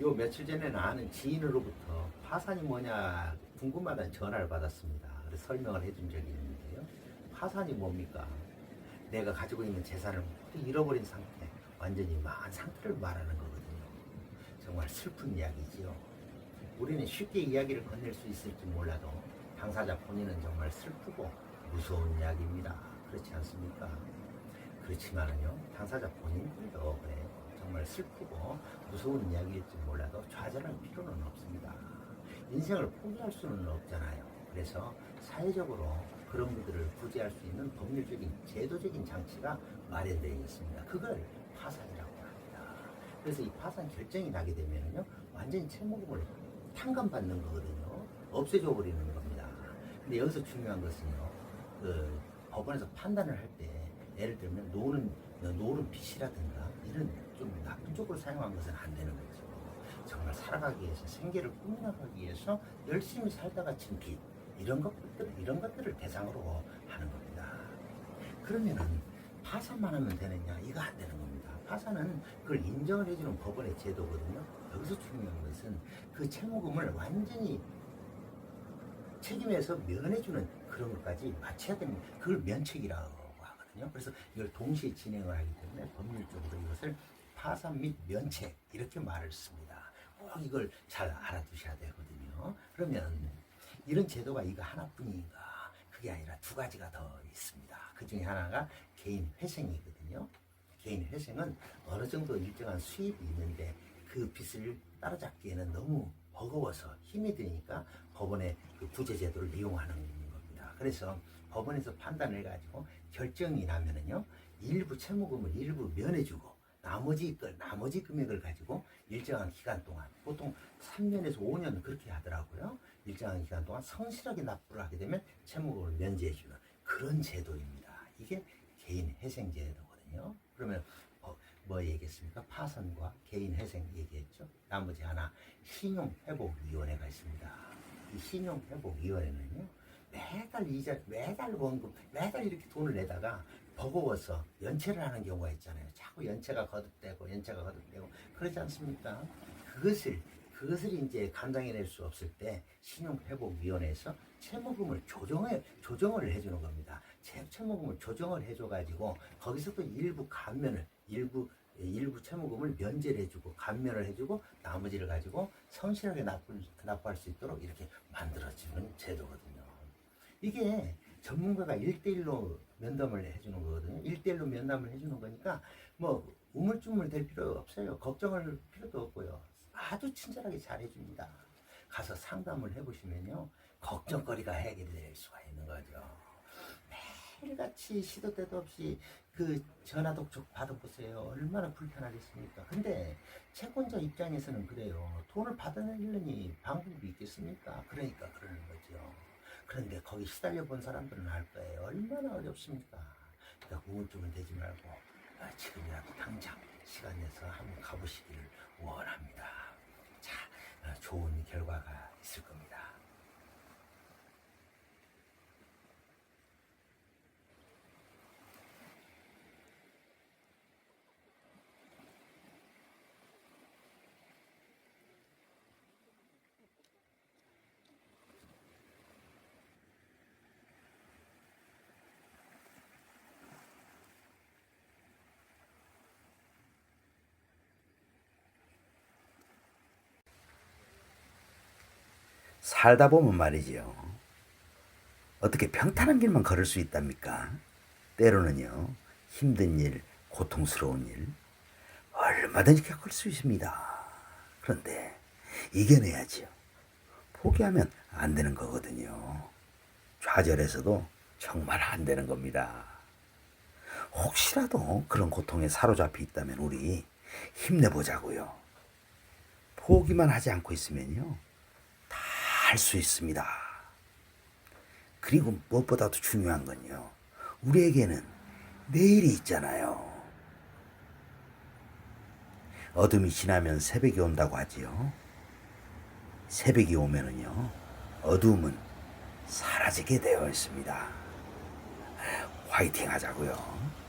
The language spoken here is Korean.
요 며칠 전에는 아는 지인으로부터 파산이 뭐냐 궁금하다는 전화를 받았습니다. 그래서 설명을 해준 적이 있는데요. 파산이 뭡니까? 내가 가지고 있는 재산을 모두 잃어버린 상태, 완전히 망한 상태를 말하는 거거든요. 정말 슬픈 이야기지요. 우리는 쉽게 이야기를 건넬 수 있을지 몰라도 당사자 본인은 정말 슬프고 무서운 이야기입니다. 그렇지 않습니까? 그렇지만은요, 당사자 본인들도 그래요. 정말 슬프고 무서운 이야기일지 몰라도 좌절할 필요는 없습니다. 인생을 포기할 수는 없잖아요. 그래서 사회적으로 그런 분들을 구제할 수 있는 법률적인 제도적인 장치가 마련되어 있습니다. 그걸 파산이라고 합니다. 그래서 이 파산 결정이 나게 되면요, 완전히 채무금을 탕감받는 거거든요. 없애줘 버리는 겁니다. 근데 여기서 중요한 것은요, 그 법원에서 판단을 할 때 예를 들면 노는 노는 빚이라든가 이런 좀 나쁜 쪽으로 사용한 것은 안 되는 거죠. 정말 살아가기 위해서 생계를 꾸려나가기 위해서 열심히 살다가 친빚 이런 것들 이런 것들을 대상으로 하는 겁니다. 그러면은 파산만 하면 되느냐 이거 안 되는 겁니다. 파산은 그걸 인정을 해주는 법원의 제도거든요. 여기서 중요한 것은 그 채무금을 완전히 책임에서 면해주는 그런 것까지 마쳐야 됩니다. 그걸 면책이라고 하거든요. 그래서 이걸 동시에 진행을 하기 때문에 법률적으로 이것을 파산 및 면책 이렇게 말을 씁니다. 꼭 이걸 잘 알아두셔야 되거든요. 그러면 이런 제도가 이거 하나뿐인가? 그게 아니라 두 가지가 더 있습니다. 그 중에 하나가 개인 회생이거든요. 개인 회생은 어느 정도 일정한 수입이 있는데 그 빚을 따라잡기에는 너무 버거워서 힘이 드니까 법원의 그 구제 제도를 이용하는 겁니다. 그래서 법원에서 판단을 해가지고 결정이 나면은요 일부 채무금을 일부 면해주고 나머지 걸 나머지 금액을 가지고 일정한 기간 동안 보통 3년에서 5년 그렇게 하더라고요. 일정한 기간 동안 성실하게 납부를 하게 되면 채무금을 면제해주는 그런 제도입니다. 이게 개인 회생 제도거든요. 그러면 어, 뭐 얘기했습니까? 파산과 개인 회생 얘기했죠. 나머지 하나 신용회복위원회가 있습니다. 이 신용회복위원회는요 매달 이자 매달 원금 매달 이렇게 돈을 내다가 버거워서 연체를 하는 경우가 있잖아요. 자꾸 연체가 거듭되고 연체가 거듭되고 그러지 않습니까? 그것을 그것을 이제 감당해낼 수 없을 때 신용회복위원회에서 채무금을 조정해 조정을 해주는 겁니다. 채, 채무금을 조정을 해줘가지고 거기서 또 일부 감면을 일부 일부 채무금을 면제를 해주고 감면을 해주고 나머지를 가지고 성실하게 납부, 납부할 수 있도록 이렇게 만들어주는 제도거든요. 이게 전문가가 일대일로 면담을 해주는 거거든요. 일대일로 면담을 해주는 거니까 뭐 우물쭈물 될 필요 없어요. 걱정할 필요도 없고요. 아주 친절하게 잘해줍니다. 가서 상담을 해보시면요. 걱정거리가 해결될 수가 있는 거죠. 매일같이 시도 때도 없이 그 전화 독촉 받아보세요. 얼마나 불편하겠습니까? 근데 채권자 입장에서는 그래요. 돈을 받아내려니 방법이 있겠습니까? 그러니까 그러는 거죠. 그런데 거기 시달려 본 사람들은 알 거예요. 얼마나 어렵습니까? 그러니까 우울증은 되지 말고 아, 지금이라도 당장 시간 내서 한번 가보시기를 원합니다. 자, 아, 좋은 결과가 있을 겁니다. 살다 보면 말이지요. 어떻게 평탄한 길만 걸을 수 있답니까? 때로는요, 힘든 일, 고통스러운 일, 얼마든지 겪을 수 있습니다. 그런데 이겨내야지요. 포기하면 안 되는 거거든요. 좌절해서도 정말 안 되는 겁니다. 혹시라도 그런 고통에 사로잡혀 있다면 우리 힘내보자고요. 포기만 하지 않고 있으면요. 할 수 있습니다. 그리고 무엇보다도 중요한 건요. 우리에게는 내일이 있잖아요. 어둠이 지나면 새벽이 온다고 하지요. 새벽이 오면은요. 어둠은 사라지게 되어 있습니다. 화이팅 하자고요.